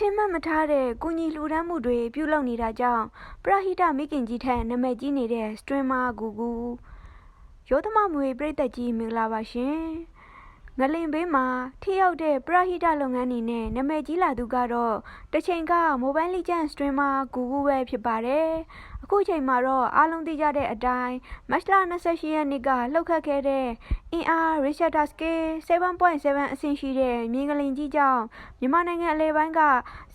ထင်မှတ်မထားတဲ့ကုညီလှူဒန်းမှုတွေပြုလုပ်နေတာကြောင့်ပရဟိတမိခင်ကြီးထက်နာမည်ကြီးနေတဲ့စထရင်းမာဂူဂူရောသမမွေပြိသက်ကြီးမင်္ဂလာပါရှင် ငလင်ဘေးမှာထိရောက်တဲ့ပရဟိတလုပ်ငန်းတွေနဲ့နာမည်ကြီးလာသူကတော့တစ်ချိန်ကမိုဘိုင်းလီကျန်စထရင်းမာဂူဂူပဲဖြစ်ပါတယ်အခုချိန်မှာတော့အားလုံးသိကြတဲ့အတိုင်းမတ်လ28ရက်နေ့ကလှုပ်ခတ်ခဲ့တဲ့အင်အား Richard Scale 7.7အဆင့်ရှိတဲ့မြေငလင်ကြီးကြောင့်မြန်မာနိုင်ငံအလဲပိုင်းက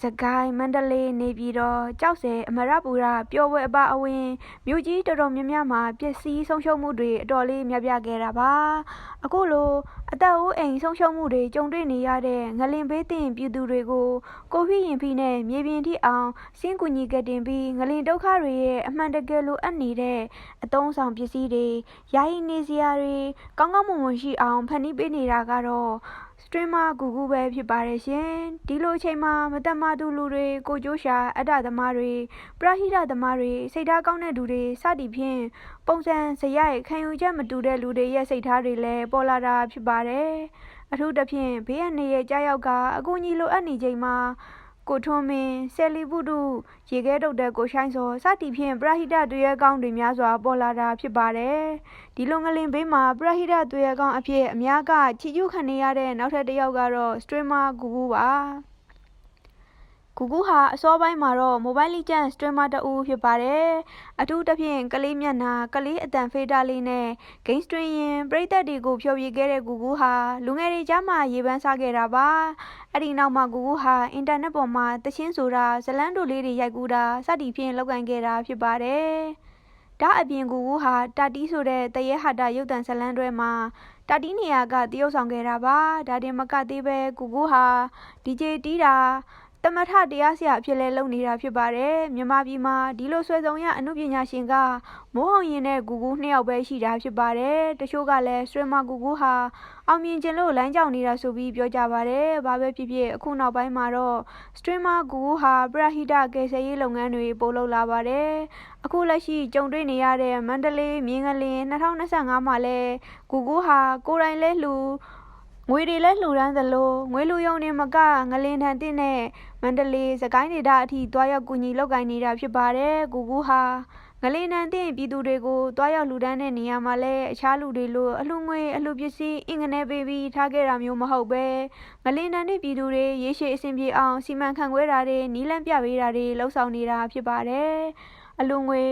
စကိုင်းမန္တလေးနေပြည်တော်ကြောက်စဲအမရပူရပျော်ပွဲအပါအဝင်မြို့ကြီးတော်တော်များများမှာပစ္စည်းဆုံးရှုံးမှုတွေအတော်လေးများပြားခဲ့တာပါအခုလိုအသက်အိုးအိမ်ဆုံးရှုံးမှုတွေကြုံတွေ့နေရတဲ့ငလင်ဘေးသင့်ပြည်သူတွေကိုကိုဗစ်ရင်ဖိနဲ့မြေပြင်ထိအောင်စင်းကူညီကတင်ပြီးငလင်ဒုက္ခတွေရဲ့အမှန်တကယ်လိုအပ်နေတဲ့အသုံးဆောင်ပစ္စည်းတွေယာယီနေစရာတွေကောင်းကောင်းမွန်မွန်ရှိအောင်ဖန်တီးပေးနေတာကတော့ စထရင်းမာဂူဂူပဲဖြစ်ပါတယ်ရှင်ဒီလိုအချိန်မှာမတမသူလူတွေကိုကြိုးရှာအတ္တသမားတွေပရဟိတသမားတွေစိတ်ထားကောင်းတဲ့သူတွေစသည်ဖြင့်ပုံစံဇယိုက်ခံယူချက်မတူတဲ့လူတွေရဲ့စိတ်ထားတွေလည်းပေါ်လာတာဖြစ်ပါတယ်အထူးသဖြင့်ဘေးအန္တရာယ်ကြားရောက်ကအကူအညီလိုအပ်နေချိန်မှာ ကိုထွန်းမင်းဆယ်လီပုတုရေခဲတုတ်တဲ့ကိုရှိုင်းစောစသည်ဖြင့်ပရဟိတတွေရဲ့ကောင်းတွေများစွာပေါ်လာတာဖြစ်ပါတယ်ဒီလိုငလင်ဘေးမှာပရဟိတတွေရဲ့ကောင်းအဖြစ်အများကချီကျူးခံနေရတဲ့နောက်ထပ်တစ်ယောက်ကတော့စထရီမာဂူဂူပါဂူဂူဟာအစောပိုင်းမှာတော့မိုဘိုင်းလီကျန်စထရီမာတအူဖြစ်ပါတယ်အထူးသဖြင့်ကလေးမျက်နှာကလေးအတန်ဖေးတာလေးနဲ့ဂိမ်းစထရီရင်ပရိသတ်တွေကိုဖျော်ဖြေခဲ့တဲ့ဂူဂူဟာလူငယ်တွေကြားမှာရေပန်းစားခဲ့တာပါ အဲ့ဒီနောက်မှာဂူဂူဟာအင်တာနက်ပေါ်မှာတချင်းဆိုတာဇလန်းတူလေးတွေရိုက်ကူးတာစသည်ဖြင့်လောက်ကန်ခဲ့တာဖြစ်ပါတယ်ဒါအပြင်ဂူဂူဟာတာတီးဆိုတဲ့တရဲဟာတာရုပ်တံဇလန်းတွဲမှာတာတီးနေရာကတရုပ်ဆောင်ခဲ့တာပါဒါတင်မကသေးပဲဂူဂူဟာ DJ တီးတာ တမထတရားဆရာအဖြစ်လဲလုပ်နေတာဖြစ်ပါတယ်မြန်မာပြည်မှာဒီလိုဆွဲဆောင်ရအမှုပညာရှင်ကမိုးအောင်ရင်နဲ့ဂူဂူနှစ်ယောက်ပဲရှိတာဖြစ်ပါတယ်တချို့ကလည်းစထရမာဂူဂူဟာအောင်မြင်ခြင်းလို့လမ်းကြောင်နေတာဆိုပြီးပြောကြပါတယ်ဘာပဲဖြစ်ဖြစ်အခုနောက်ပိုင်းမှာတော့စထရမာဂူဂူဟာပရဟိတကယ်ဆယ်ရေးလုပ်ငန်းတွေပို့လုပ်လာပါတယ်အခုလက်ရှိကြုံတွေ့နေရတဲ့မန္တလေးမြင်းကလင်2025မှာလဲဂူဂူဟာကိုယ်တိုင်လဲလှူ ငွေတွေလည်းလှူဒန်းသလိုငွေလူယုံနေမကငလင်ထန်တဲ့နဲ့မန္တလေးစကိုင်းဒေသအထိတွားရောက်ကူညီလုပ်ကိုင်နေတာဖြစ်ပါတယ်။ကိုကူဟာငလင်နန်တဲ့ပြည်သူတွေကိုတွားရောက်လူဒန်းတဲ့နေရာမှာလည်းအခြားလူတွေလိုအလှငွေအလှပစ္စည်းအင်္ဂနဲပေးပြီးထားခဲ့တာမျိုးမဟုတ်ပဲငလင်နန်တဲ့ပြည်သူတွေရေရှည်အဆင်ပြေအောင်စီမံခန့်ခွဲတာတွေနီးလန့်ပြပေးတာတွေလှုပ်ဆောင်နေတာဖြစ်ပါတယ်။ အလူငွေ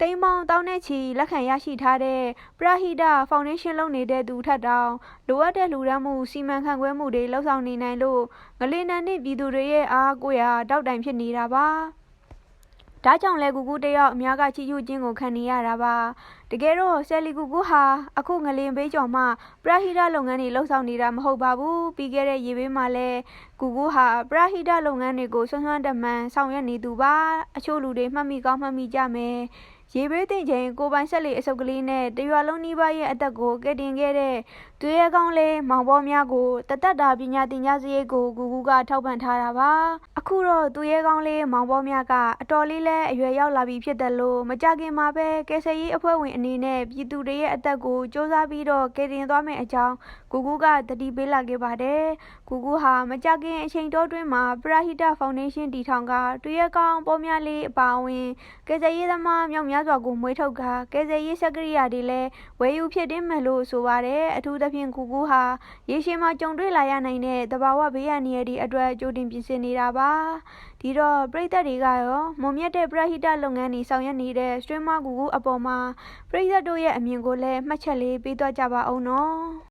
တိမ်ပေါင်းတောင်းနဲ့ချီလက်ခံရရှိထားတဲ့ပရဟိတဖောင်ဒေးရှင်းလုပ်နေတဲ့သူထက်တောင်လိုအပ်တဲ့လူရမ်းမှုစီမံခန့်ခွဲမှုတွေလှုပ်ဆောင်နေနိုင်လို့ငလင်းနန်းနဲ့ပြည်သူတွေရဲ့အားကိုးရာတောက်တိုင်ဖြစ်နေတာပါ ဒါကြောင့်လဲကူကူတယောက်အများကချီးကျူးခြင်းကိုခံနေရတာပါတကယ်တော့ဆယ်လီကူကူဟာအခုငလင်ဘေးကျော်မှပရဟိတလုပ်ငန်းတွေလှုပ်ဆောင်နေတာမဟုတ်ပါဘူးပြီးခဲ့တဲ့ရေဘေးမှာလဲကူကူဟာပရဟိတလုပ်ငန်းတွေကိုဆွမ်းဆွမ်းတမန်ဆောင်ရွက်နေသူပါအချို့လူတွေမှတ်မိကောင်းမှတ်မိကြမယ် ရေဘေးတင်ချိန်ကိုပိုင်ဆက်လီအစုပ်ကလေးနဲ့တရွာလုံးနီးပါးရဲ့အသက်ကိုကယ်တင်ခဲ့တဲ့သူရဲကောင်းလေးမောင်ပေါ်များကိုတသက်တာပညာသင်ကြားစရိတ်ကိုဂူဂူကထောက်ပံ့ထားတာပါအခုတော့သူရဲကောင်းလေးမောင်ပေါ်များကအတော်လေးလဲအရွယ်ရောက်လာပြီဖြစ်တယ်လို့မကြခင်မှာပဲကယ်ဆယ်ရေးအဖွဲ့ဝင်အနေနဲ့ပြည်သူတွေရဲ့အသက်ကိုစ조사ပြီးတော့ကယ်တင်သွားမယ့်အကြောင်းဂူဂူကတတိပေးလာခဲ့ပါတယ်ဂူဂူဟာမကြခင်အချိန်တော်တွင်းမှာပရဟိတဖောင်ဒေးရှင်းတည်ထောင်ကသူရဲကောင်းပေါ်များလေးအပါအဝင်ကယ်ဆယ်ရေးသမားမြောက်များစွာကိုမွေးထုတ်ကကယ်ဆယ်ရေးစက်ကရိယာတွေလည်းဝယ်ယူဖြစ်တင်မယ်လို့ဆိုပါတယ်အထူးသဖြင့်ကူကူဟာရေရှည်မှာကြုံတွေ့လာရနိုင်တဲ့သဘာဝဘေးအန္တရာယ်တွေအတွက်ကြိုတင်ပြင်ဆင်နေတာပါဒီတော့ပြည်သက်တွေကရောမုံမြတ်တဲ့ပရဟိတလုပ်ငန်းတွေဆောင်ရွက်နေတဲ့စထရင်းမကူကူအပေါ်မှာပြည်သက်တို့ရဲ့အမြင်ကိုလည်းမှတ်ချက်လေးပေးသွားကြပါအောင်နော်